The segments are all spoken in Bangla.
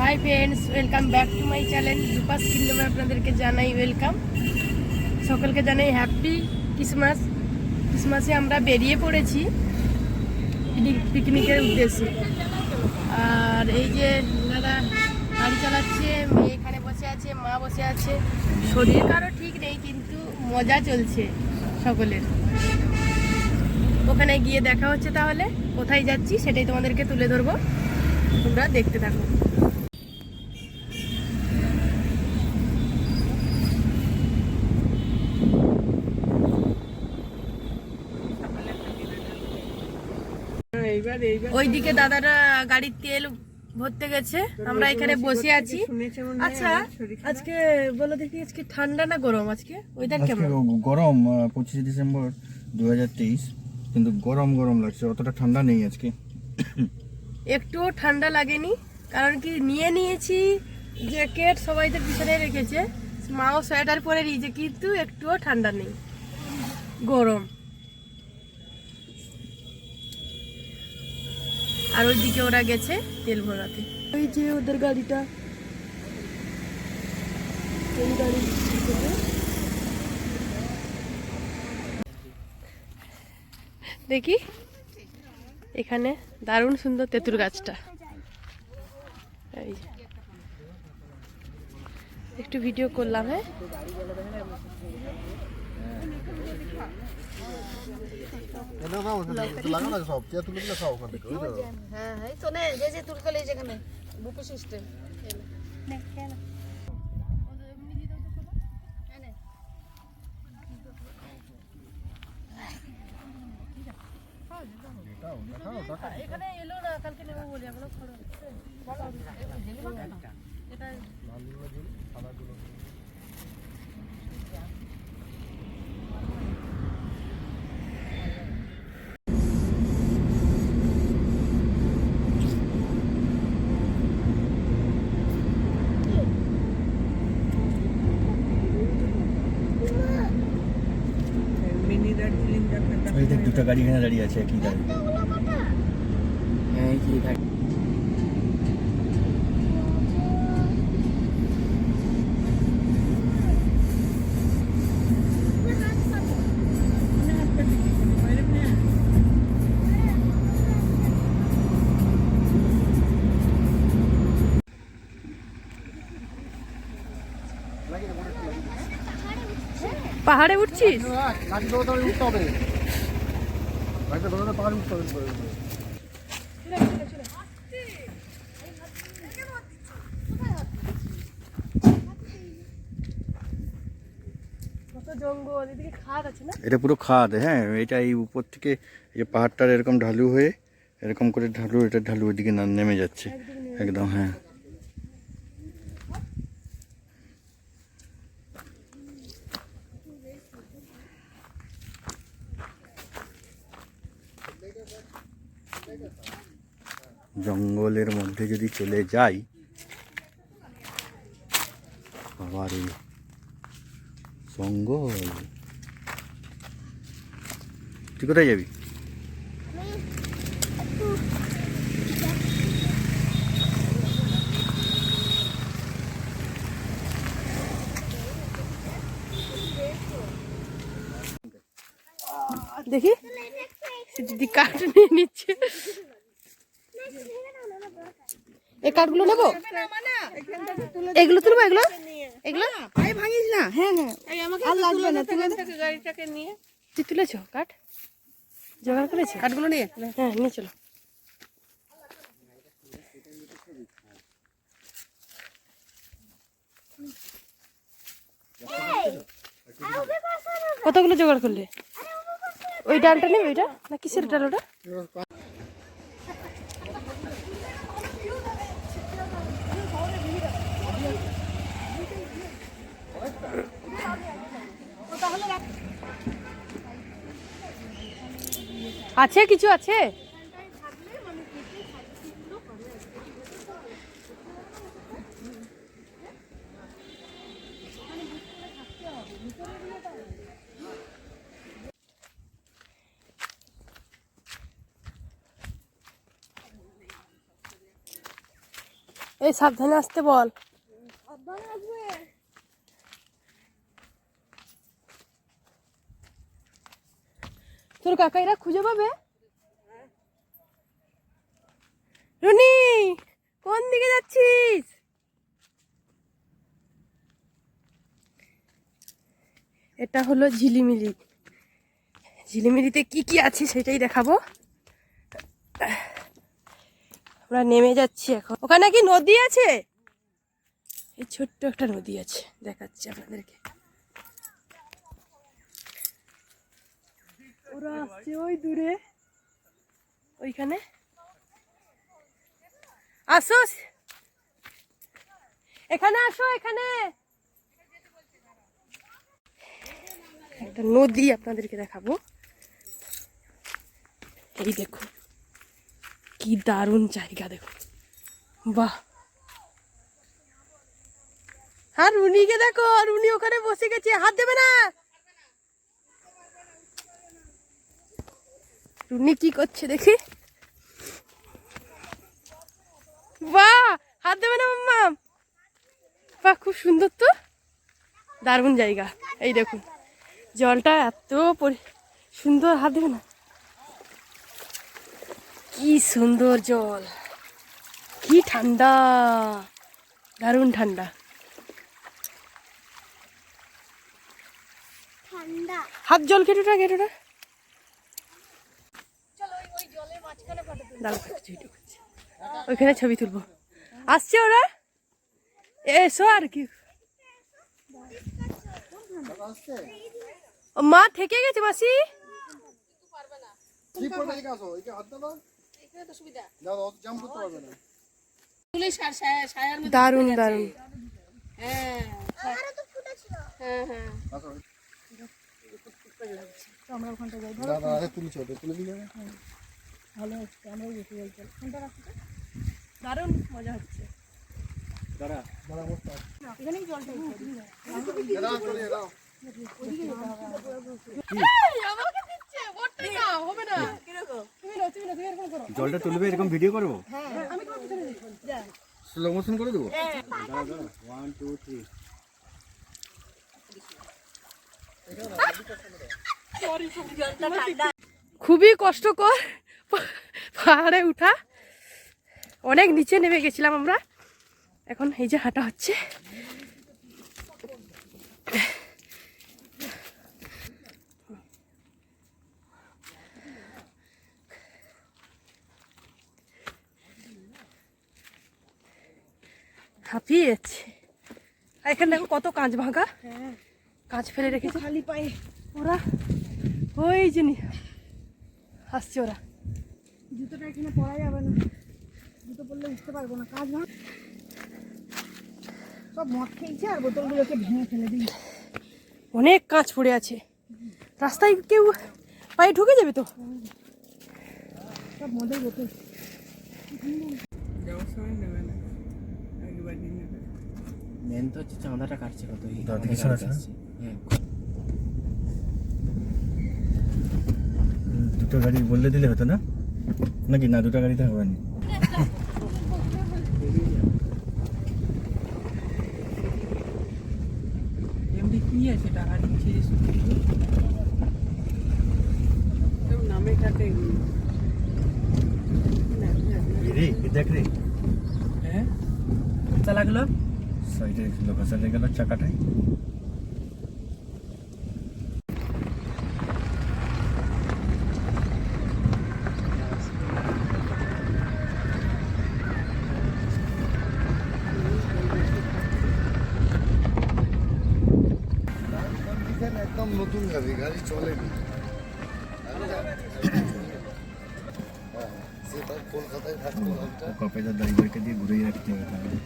Hi friends welcome back to my channel দুপাস কিংডমে আপনাদেরকে জানাই ওয়েলকাম সকলকে জানাই হ্যাপি ক্রিসমাস ক্রিসমাসে আমরা বেরিয়ে পড়েছি পিকনিক- পিকনিকের উদ্দেশ্যে। আর এই যে দাদা গাড়ি চালাচ্ছে, মেয়ে এখানে বসে আছে, মা বসে আছে। শরীর কারও ঠিক নেই, কিন্তু মজা চলছে সকলের। ওখানে গিয়ে দেখা হচ্ছে তাহলে। কোথায় যাচ্ছি সেটাই তোমাদেরকে তুলে ধরবো। তোমরা দেখতে থাকো। ওইদিকে দাদারা গাড়ির তেল ভরতে গেছে। আমরা এখানে বসে আছি। আচ্ছা আজকে বলো দেখি আজকে ঠান্ডা না গরম? আজকে ওয়েদার কেমন? গরম পঁচিশে ডিসেম্বর দু হাজার তেইশ। কিন্তু গরম গরম লাগছে অতটা ঠান্ডা নেই আজকে। একটুও ঠান্ডা লাগেনি কারণ কি নিয়ে নিয়েছি জ্যাকেট সবাই তো পিছনে রেখেছে। মাও সোয়েটার পরে নিয়েছে কিন্তু একটুও ঠান্ডা নেই। গরম। আর ওইদিকে ওরা গেছে তেল ভরাতে। ওই যে ওদের গাড়িটা। এই গাড়ি দেখি? এখানে দারুণ সুন্দর তেঁতুল গাছটা। এই একটু ভিডিও করলাম হ্যাঁ? হ্যাঁ এই তো নে যে যে তুলতে লেই যেখানে বুপি সিস্টেম এখানে এলো না কালকে নেব বলে এখনও এই দেখ দুটো গাড়ি এখানে দাঁড়িয়ে আছে একই গাড়ি। হ্যাঁ কি গাড়ি। পাহাড়ে উঠছিস? পাহাড় এটা পুরো খাদ হ্যাঁ এটা এই উপর থেকে এই যে পাহাড়টার এরকম ঢালু হয়ে এরকম করে ঢালু এটা ঢালু ওইদিকে না- নেমে যাচ্ছে। একদম হ্যাঁ। জঙ্গলের মধ্যে যদি চলে যাই বাবারে জঙ্গল। তুই কোথায় যাবি? দেখি দিদি কাঠ নিয়ে নিচ্ছে। এই কাঠগুলো নেব? এগুলো তুলবো এগুলো? এগুলো? ভাঙিস না। হ্যাঁ হ্যাঁ। আর লাগবে না তুলে গাড়িটাকে নিয়ে। তুই তুলেছ কাঠ? জোগাড় করেছ? কাঠগুলো নিয়ে? হ্যাঁ নিয়ে চলো। কতগুলো জোগাড় করলে? ওই ডালটা নেবে ওইটা? না কিসের ডাল ওটা? আছে কিছু আছে? এই সাবধানে আসতে বল। তোর কাকাইরা খুঁজে পাবে? রুনি, কোন দিকে যাচ্ছিস? এটা হলো ঝিলিমিলি। ঝিলিমিলিতে কি কি আছে সেটাই দেখাবো। আমরা নেমে যাচ্ছি এখন। ওখানে কি নদী আছে? এই ছোট্ট একটা নদী আছে, দেখাচ্ছি আপনাদেরকে। ওরা আসছে, ওই দূরে। ওইখানে। আসো এখানে আসো, এখানে। একটা নদী আপনাদেরকে দেখাবো। এই দেখুন, কি দারুণ জায়গা দেখো বাহ। আর রুনিকে দেখো, রুনি ওখানে বসে গেছে, হাত দেবে না। রুনি কি করছে দেখি। বাহ হাত দেবে না মাম্মা? বাহ খুব সুন্দর তো। দারুণ জায়গা এই দেখুন। জলটা এত পরি- সুন্দর হাত দেবে না? কি সুন্দর জল। কি ঠান্ডা। দারুণ ঠান্ডা। ঠান্ডা। হাত জল কেটুটা কেটুটা দাঁড়াও, একটু ছবি তুলছি। ওইখানে ছবি তুলবো। আসছে ওরা? এসো আর কি। মা থেকে গেছে মাসি? দারুণ দারুণ। আমারও তো ফুটেছিল হ্যাঁ হ্যাঁ দারুণ মজা হচ্ছে। না। তুমি নাও, তুমি নাও, তুমি এরকম করো। জলটা তুলবে এরকম ভিডিও করব। স্লো মোশন করে দেবো? ওয়ান টু থ্রি খুবই কষ্টকর। পাহাড়ে উঠা। অনেক নিচে নেমে গেছিলাম আমরা। এখন এই যে হাঁটা হচ্ছে। হাঁপিয়ে যাচ্ছে আর এখানে দেখো কত কাঁচ ভাঙা। কাঁচ ফেলে রেখেছে। খালি পায়ে। ওরা ওই যে আসছে ওরা। এখানে পড়া যাবে না। জুতো পরলে উঠতে পারব না কাজ না। সব মদ খেয়েছে আর বোতলগুলোকে ভেঙে ফেলে দিই অনেক কাজ পড়ে আছে। রাস্তায় কেউ পায়ে ঢুকে যাবে তো? সব মদের বোতল। মেন তো হচ্ছে চাঁদাটা কাটছে কত। হ্যাঁ। দুটো গাড়ি বললে দিলে হতো না? নাকি না দুটো গাড়িতে হবে না এমনি কি আছে টাকা নিচ্ছে নামে কাটে রে দেখ রে হ্যাঁ কোথা লাগল সাইডে লোক চলে গেল চাকাটায় নতুন গাড়ি গাড়ি চলেনি। হ্যাঁ, সেটা কলকাতায় থাকতো কপেদার ড্রাইভারকে দিয়ে ঘুরেই রাখতে হবে তাহলে।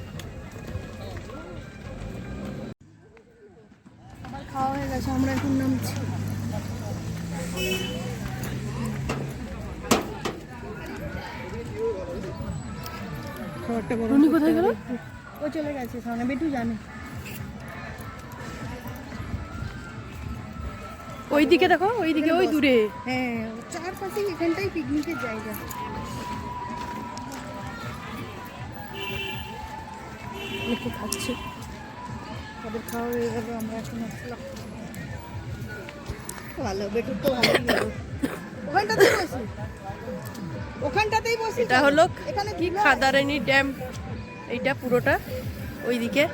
খাওয়া হয়ে গেছে আমরা এখন নামছি। কোথায় গেল? ও চলে গেছে সামনে। বেটু জানে। ওই দিকে দেখো ওই দিকে ওই দূরে। হ্যাঁ চারপাশে এখানটাই পিকনিকের জায়গা। অনেকে খাচ্ছে। তাদের খাওয়া হয়ে গেল আমরা এখন আসলাম। ভালো বেটুর তো হলো। ওখানটাতেই বসি। ওখানটাতেই বসি এটা হলো এখানে কি খাদারানি ড্যাম? এইটা পুরোটা ওইদিকে।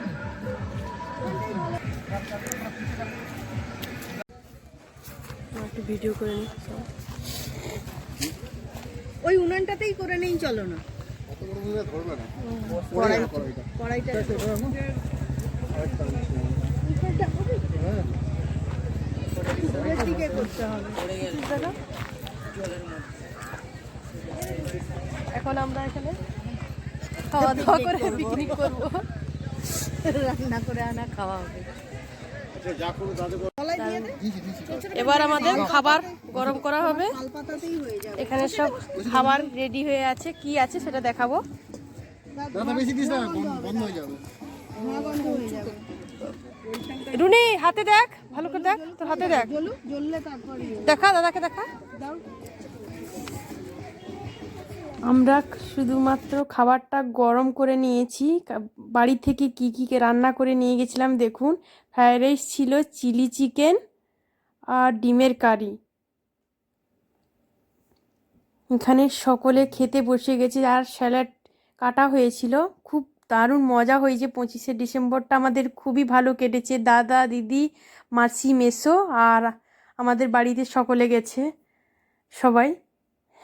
একটু ভিডিও করে নিই ওই উনানটাতেই করে নেই চলো না। কড়াইটা। দিকে করতে হবে। এখন আমরা এখানে খাওয়া দাওয়া করে পিকনিক করব। রান্না করে আনা খাওয়া হবে। এবার আমাদের খাবার গরম করা হবে। এখানে সব খাবার রেডি হয়ে আছে। কি আছে সেটা দেখাবো। রুনি, হাতে দেখ, ভালো করে দেখ, তোর হাতে দেখ। দেখা, দাদাকে দেখা। আমরা শুধুমাত্র খাবারটা গরম করে নিয়েছি। বাড়ি থেকে কি কি রান্না করে নিয়ে গেছিলাম দেখুন। ফ্রায়েড রাইস ছিল, চিলি চিকেন আর ডিমের কারি। এখানে সকলে খেতে বসে গেছে আর স্যালাড কাটা হয়েছিল। খুব দারুণ মজা হয়েছে। পঁচিশে ডিসেম্বরটা আমাদের খুবই ভালো কেটেছে। দাদা, দিদি, মাসি, মেসো আর আমাদের বাড়িতে সকলে গেছে। সবাই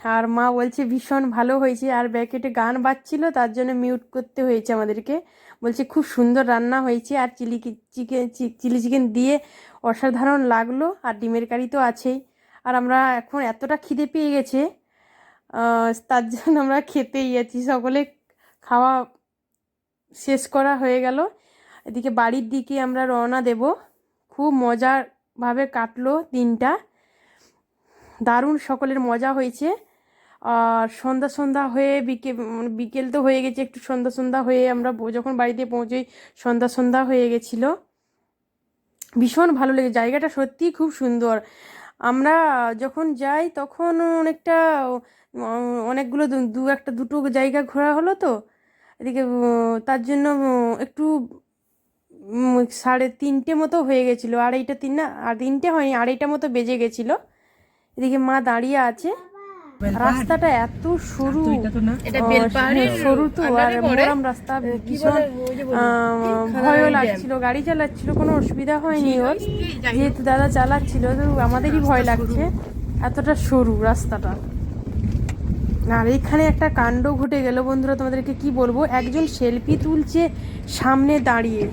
আর মা বলছে, ভীষণ ভালো হয়েছে। আর ব্যাকেটে গান বাজছিল, তার জন্য মিউট করতে হয়েছে আমাদেরকে। বলছে, খুব সুন্দর রান্না হয়েছে। আর চিলি চিকেন চিলি চিকেন দিয়ে অসাধারণ লাগল, আর ডিমের কারি তো আছেই। আর আমরা এখন এতটা খিদে পেয়ে গেছে তার জন্য আমরা খেতেই যাচ্ছি। সকলে খাওয়া শেষ করা হয়ে গেল। এদিকে বাড়ির দিকে আমরা রওনা দেব। খুব মজারভাবে কাটলো দিনটা। দারুণ সকলের মজা হয়েছে। আর সন্ধ্যা সন্ধ্যা হয়ে বিকেল মানে বিকেল তো হয়ে গেছে, একটু সন্ধ্যা সন্ধ্যা হয়ে আমরা যখন বাড়িতে পৌঁছোই, সন্ধ্যা সন্ধ্যা হয়ে গেছিল। ভীষণ ভালো লেগে জায়গাটা সত্যিই খুব সুন্দর। আমরা যখন যাই, তখন অনেকটা অনেকগুলো দু- দু একটা, দুটো জায়গা ঘোরা হলো তো। এদিকে তার জন্য একটু সাড়ে তিনটে মতো হয়ে গেছিল, আড়াইটা তিন না, আর তিনটে হয়নি, আড়াইটা মতো বেজে গেছিল। এদিকে মা দাঁড়িয়ে আছে। রাস্তাটা এত সরু। এটা তো না। এটা বেলপাহাড়ের সরু তো আর মোরাম রাস্তা ভীষণ ভয়ও লাগছিল গাড়ি চালাচ্ছিল কোনো অসুবিধা হয়নি ওর। যেহেতু দাদা চালাচ্ছিল তো আমাদেরই ভয় লাগছে। এতটা সরু রাস্তাটা। আর এখানে একটা কাণ্ড ঘটে গেল বন্ধুরা তোমাদেরকে কি বলব? একজন সেলফি তুলছে সামনে দাঁড়িয়ে।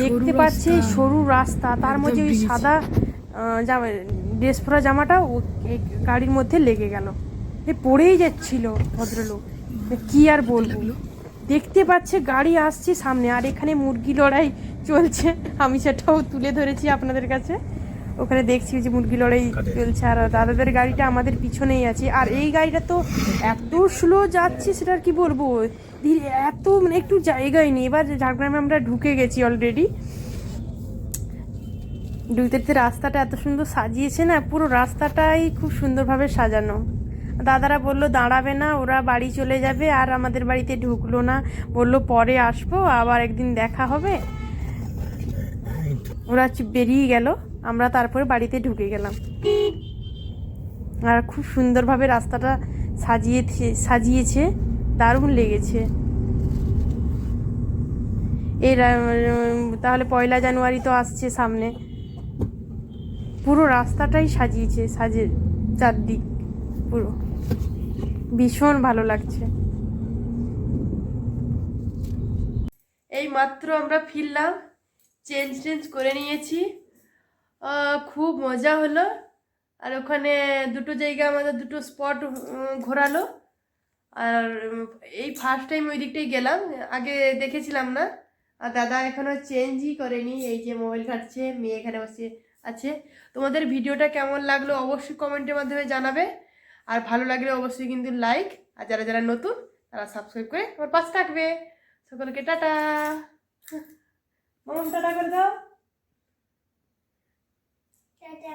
দেখতে পাচ্ছে সরু রাস্তা। তার মধ্যে ওই সাদা জামা ড্রেস পরা জামাটা ও গাড়ির মধ্যে লেগে গেল। পড়েই যাচ্ছিল ভদ্রলোক। কি আর বলব? দেখতে পাচ্ছে গাড়ি আসছে সামনে আর এখানে মুরগি লড়াই চলছে। আমি সেটাও তুলে ধরেছি আপনাদের কাছে। ওখানে দেখছি যে মুরগি লড়াই চলছে আর দাদাদের গাড়িটা আমাদের পিছনেই আছে। আর এই গাড়িটা তো এত স্লো যাচ্ছে সেটা আর কি বলব? ধীরে এত মানে একটু জায়গায় নেই। এবার ঝাড়গ্রামে আমরা ঢুকে গেছি অলরেডি ঢুকতে রাস্তাটা এত সুন্দর সাজিয়েছে না পুরো রাস্তাটাই খুব সুন্দরভাবে সাজানো। দাদারা বলল, দাঁড়াবে না, ওরা বাড়ি চলে যাবে আর আমাদের বাড়িতে ঢুকলো না। বলল, পরে আসব, আবার একদিন দেখা হবে। ওরা বেরিয়ে গেল, আমরা তারপরে বাড়িতে ঢুকে গেলাম। আর খুব সুন্দরভাবে রাস্তাটা সাজিয়ে সাজিয়েছে, দারুণ লেগেছে। এই তাহলে পয়লা জানুয়ারি তো আসছে সামনে। পুরো রাস্তাটাই সাজিয়েছে সাজে চারদিক, পুরো। ভীষণ ভালো লাগছে। এই মাত্র আমরা ফিরলাম চেঞ্জ টেঞ্জ করে নিয়েছি। খুব মজা হলো। আর ওখানে দুটো জায়গা আমাদের দুটো স্পট ঘোরালো। আর এই ফার্স্ট টাইম ওই দিকটাই গেলাম। আগে দেখেছিলাম না। আর দাদা এখনও চেঞ্জই করেনি। এই যে মোবাইল ঘাটছে, মেয়ে এখানে বসে আছে। তোমাদের ভিডিওটা কেমন লাগল অবশ্যই কমেন্টের মাধ্যমে জানাবে। আর ভালো লাগলে অবশ্যই কিন্তু লাইক আর যারা যারা নতুন তারা সাবস্ক্রাইব করে আমার পাশে থাকবে। সকলকে টাটা। মমন টাটা করে দাও। টাটা।